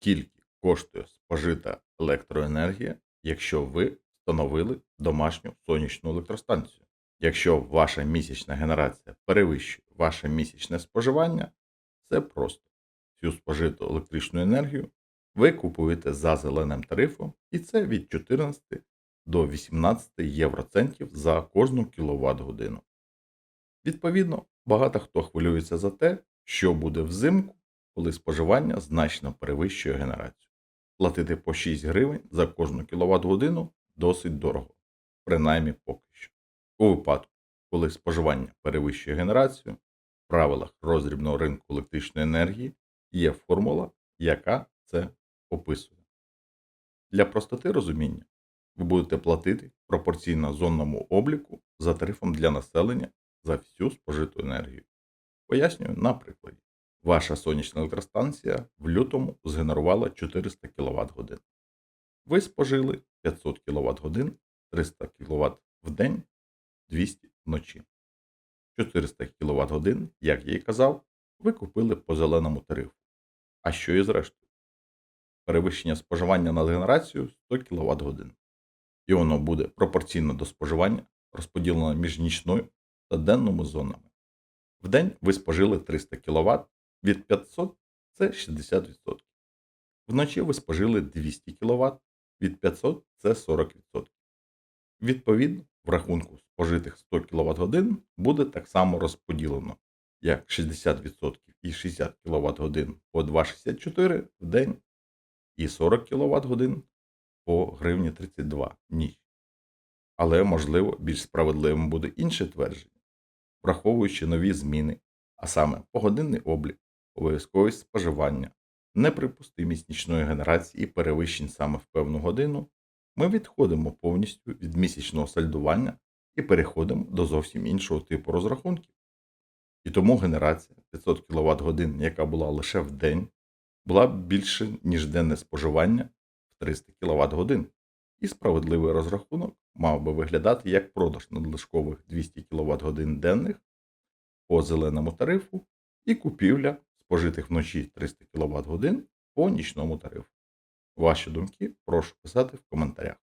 скільки коштує спожита електроенергія, якщо ви встановили домашню сонячну електростанцію. Якщо ваша місячна генерація перевищує ваше місячне споживання, це просто всю спожиту електричну енергію ви купуєте за зеленим тарифом, і це від 14 до 18 євроцентів за кожну кіловат годину. Відповідно, багато хто хвилюється за те, що буде взимку, коли споживання значно перевищує генерацію. Платити по 6 гривень за кожну кіловат годину досить дорого, принаймні поки що. У випадку, коли споживання перевищує генерацію, в правилах роздрібного ринку електричної енергії є формула, яка це описує. Для простоти розуміння ви будете платити пропорційно зонному обліку за тарифом для населення за всю спожиту енергію. Пояснюю на прикладі. Ваша сонячна електростанція в лютому згенерувала 400 кВт годин. Ви спожили 500 кВт годин, 300 кВт в день, 200 вночі. 400 кВт годин, як я і казав, ви купили по зеленому тарифу. А що із рештою? Перевищення споживання на генерацію 100 кВт годин. І воно буде пропорційно до споживання, розподілено між нічною та денними зонами. В день ви спожили 300 кВт, від 500 це 60%. Вночі ви спожили 200 кВт, від 500 це 40%. Відповідно, в рахунку спожитих 100 кВт годин буде так само розподілено, як 60% і 60 кВт годин по 2,64 в день і 40 кВт годин по гривні 32 ніч. Але, можливо, більш справедливим буде інше твердження, враховуючи нові зміни, а саме погодинний облік, обов'язковість споживання, неприпустимість нічної генерації і перевищень саме в певну годину, ми відходимо повністю від місячного сальдування і переходимо до зовсім іншого типу розрахунків. І тому генерація 500 кВт годин, яка була лише в день, була більше, ніж денне споживання в 300 кВт годин. І справедливий розрахунок мав би виглядати як продаж надлишкових 200 кВт годин денних по зеленому тарифу і купівля спожитих вночі 300 кВт годин по нічному тарифу. Ваші думки прошу писати в коментарях.